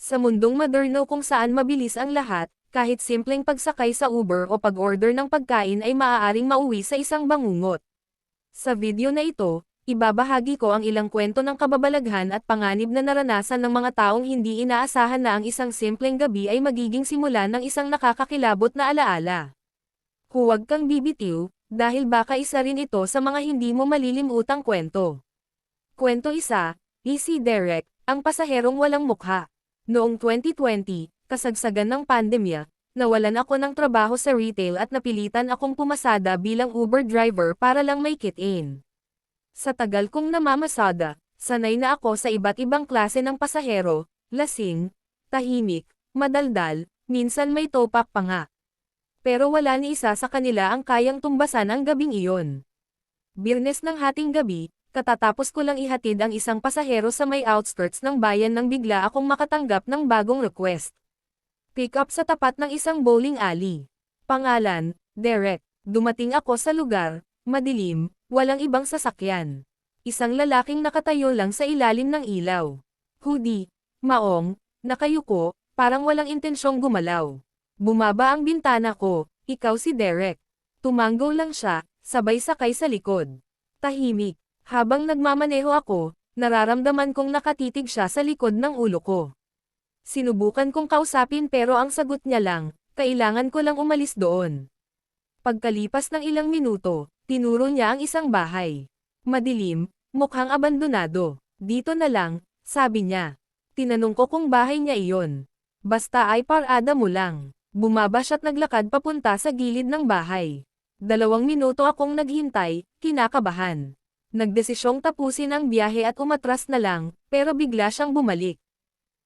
Sa mundong moderno kung saan mabilis ang lahat, kahit simpleng pagsakay sa Uber o pag-order ng pagkain ay maaaring mauwi sa isang bangungot. Sa video na ito, ibabahagi ko ang ilang kwento ng kababalaghan at panganib na naranasan ng mga taong hindi inaasahan na ang isang simpleng gabi ay magiging simula ng isang nakakakilabot na alaala. Huwag kang bibitiw, dahil baka isa rin ito sa mga hindi mo malilimutang kwento. Kwento isa, Easy Derek, ang pasaherong walang mukha. Noong 2020, kasagsagan ng pandemya, nawalan ako ng trabaho sa retail at napilitan akong pumasada bilang Uber driver para lang may kit-in. Sa tagal kong namamasada, sanay na ako sa iba't ibang klase ng pasahero, lasing, tahimik, madaldal, minsan may topak pa nga. Pero wala ni isa sa kanila ang kayang tumbasan ang gabing iyon. Birnes ng hating gabi, katatapos ko lang ihatid ang isang pasahero sa may outskirts ng bayan nang bigla akong makatanggap ng bagong request. Pick up sa tapat ng isang bowling alley. Pangalan, Derek. Dumating ako sa lugar, madilim, walang ibang sasakyan. Isang lalaking nakatayo lang sa ilalim ng ilaw. Hoodie, maong, nakayuko, parang walang intensyong gumalaw. Bumaba ang bintana ko, ikaw si Derek. Tumanggo lang siya, sabay sakay sa likod. Tahimik, habang nagmamaneho ako, nararamdaman kong nakatitig siya sa likod ng ulo ko. Sinubukan kong kausapin pero ang sagot niya lang, kailangan ko lang umalis doon. Pagkalipas ng ilang minuto, tinuro niya ang isang bahay. Madilim, mukhang abandonado. Dito na lang, sabi niya. Tinanong ko kung bahay niya iyon. Basta ay parada mo lang. Bumaba siya't naglakad papunta sa gilid ng bahay. Dalawang minuto akong naghintay, kinakabahan. Nagdesisyong tapusin ang biyahe at umatras na lang, pero bigla siyang bumalik.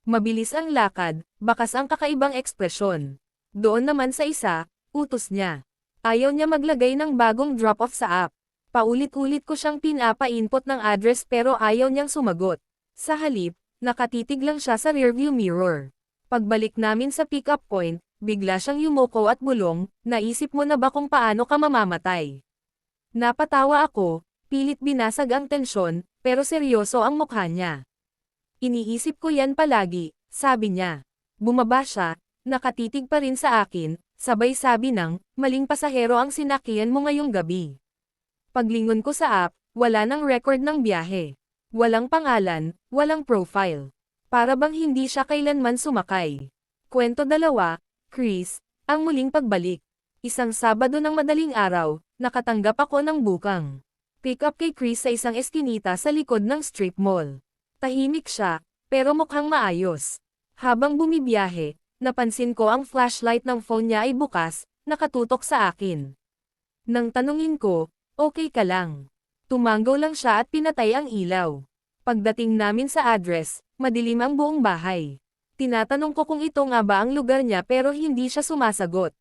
Mabilis ang lakad, bakas ang kakaibang ekspresyon. Doon naman sa isa, utos niya. Ayaw niya maglagay ng bagong drop-off sa app. Paulit-ulit ko siyang pinapa-input ng address pero ayaw niyang sumagot. Sa halip, nakatitig lang siya sa rearview mirror. Pagbalik namin sa pick-up point, bigla siyang yumuko at bulong, naisip mo na ba kung paano ka mamamatay? Napatawa ako, pilit binasag ang tensyon, pero seryoso ang mukha niya. Iniisip ko yan palagi, sabi niya. Bumaba siya, nakatitig pa rin sa akin, sabay sabi ng, maling pasahero ang sinakyan mo ngayong gabi. Paglingon ko sa app, wala nang record ng biyahe. Walang pangalan, walang profile. Para bang hindi siya kailanman sumakay. Kwento dalawa, Chris, ang muling pagbalik. Isang Sabado ng madaling araw, nakatanggap ako ng bukang. Pick up kay Chris sa isang eskinita sa likod ng strip mall. Tahimik siya, pero mukhang maayos. Habang bumibiyahe, napansin ko ang flashlight ng phone niya ay bukas, nakatutok sa akin. Nang tanungin ko, okay ka lang. Tumanggo lang siya at pinatay ang ilaw. Pagdating namin sa address, madilim ang buong bahay. Tinatanong ko kung ito nga ba ang lugar niya pero hindi siya sumasagot.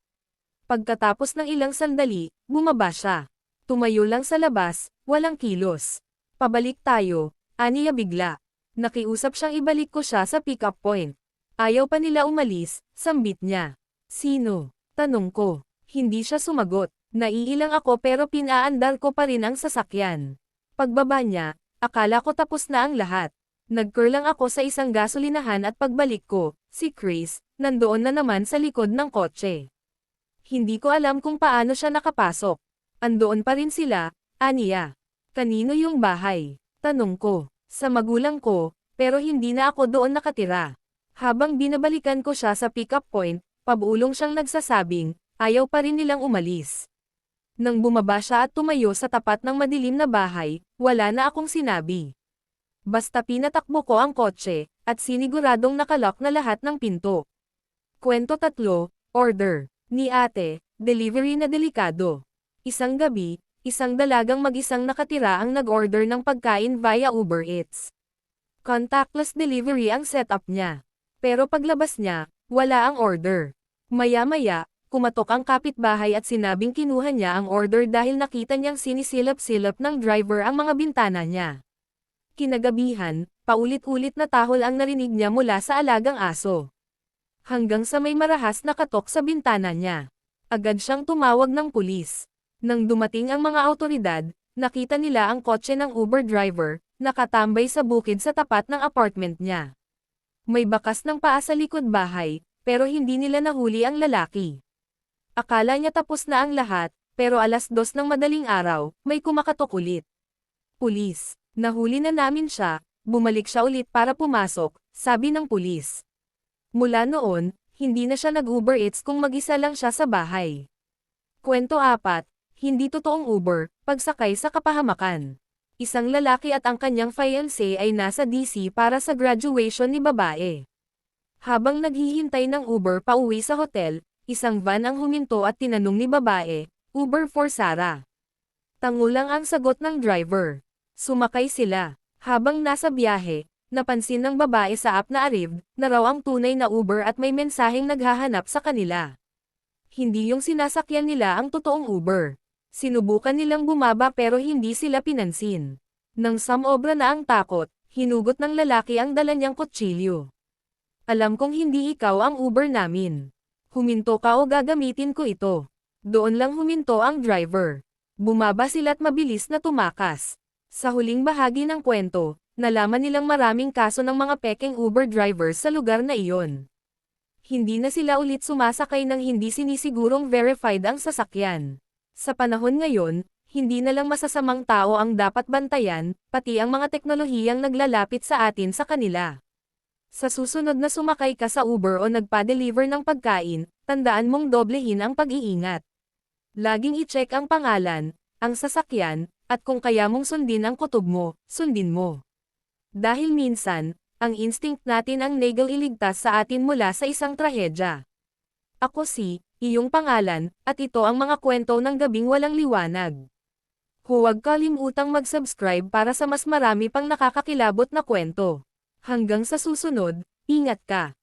Pagkatapos ng ilang sandali, bumaba siya. Tumayo lang sa labas, walang kilos. Pabalik tayo, aniya bigla. Nakiusap siyang ibalik ko siya sa pick-up point. Ayaw pa nila umalis, sambit niya. Sino? Tanong ko. Hindi siya sumagot. Naiilang ako pero pinaandar ko pa rin ang sasakyan. Pagbaba niya, akala ko tapos na ang lahat. Nagcur lang ako sa isang gasolinahan at pagbalik ko, si Chris, nandoon na naman sa likod ng kotse. Hindi ko alam kung paano siya nakapasok. Andoon pa rin sila, aniya. Kanino yung bahay? Tanong ko sa magulang ko, pero hindi na ako doon nakatira. Habang binabalikan ko siya sa pick-up point, pabulong siyang nagsasabing, ayaw pa rin nilang umalis. Nang bumaba siya at tumayo sa tapat ng madilim na bahay, wala na akong sinabi. Basta pinatakbo ko ang kotse, at siniguradong nakalock na lahat ng pinto. Kwento tatlo, order, ni ate, delivery na delikado. Isang gabi, isang dalagang mag-isang nakatira ang nag-order ng pagkain via Uber Eats. Contactless delivery ang setup niya. Pero paglabas niya, wala ang order. Maya-maya, kumatok ang kapitbahay at sinabing kinuha niya ang order dahil nakita niyang sinisilap-silap ng driver ang mga bintana niya. Kinagabihan, paulit-ulit na tahol ang narinig niya mula sa alagang aso. Hanggang sa may marahas na katok sa bintana niya. Agad siyang tumawag ng pulis. Nang dumating ang mga autoridad, nakita nila ang kotse ng Uber driver, nakatambay sa bukid sa tapat ng apartment niya. May bakas ng paa sa likod bahay, pero hindi nila nahuli ang lalaki. Akala niya tapos na ang lahat, pero alas dos ng madaling araw, may kumakatok ulit. Pulis, nahuli na namin siya, bumalik siya ulit para pumasok, sabi ng pulis. Mula noon, hindi na siya nag-Uber Eats kung mag-isa lang siya sa bahay. Kwento 4, hindi totoong Uber, pagsakay sa kapahamakan. Isang lalaki at ang kanyang fiancé ay nasa DC para sa graduation ni babae. Habang naghihintay ng Uber pauwi sa hotel, isang van ang huminto at tinanong ni babae, Uber for Sarah. Tangulang ang sagot ng driver. Sumakay sila. Habang nasa biyahe, napansin ng babae sa app na Arrive, na raw ang tunay na Uber at may mensaheng naghahanap sa kanila. Hindi yung sinasakyan nila ang totoong Uber. Sinubukan nilang bumaba pero hindi sila pinansin. Nang samobra na ang takot, hinugot ng lalaki ang dala niyang kutsilyo. Alam kong hindi ikaw ang Uber namin. Huminto ka o gagamitin ko ito. Doon lang huminto ang driver. Bumaba sila't mabilis na tumakas. Sa huling bahagi ng kwento, nalaman nilang maraming kaso ng mga pekeng Uber drivers sa lugar na iyon. Hindi na sila ulit sumasakay ng hindi sinisigurong verified ang sasakyan. Sa panahon ngayon, hindi na lang masasamang tao ang dapat bantayan, pati ang mga teknolohiyang naglalapit sa atin sa kanila. Sa susunod na sumakay ka sa Uber o nagpa-deliver ng pagkain, tandaan mong doblehin ang pag-iingat. Laging i-check ang pangalan, ang sasakyan, at kung kaya mong sundin ang kutob mo, sundin mo. Dahil minsan, ang instinct natin ang negal iligtas sa atin mula sa isang trahedya. Ako si, iyong pangalan, at ito ang mga kwento ng gabing walang liwanag. Huwag kalimutang mag-subscribe para sa mas marami pang nakakakilabot na kwento. Hanggang sa susunod, ingat ka!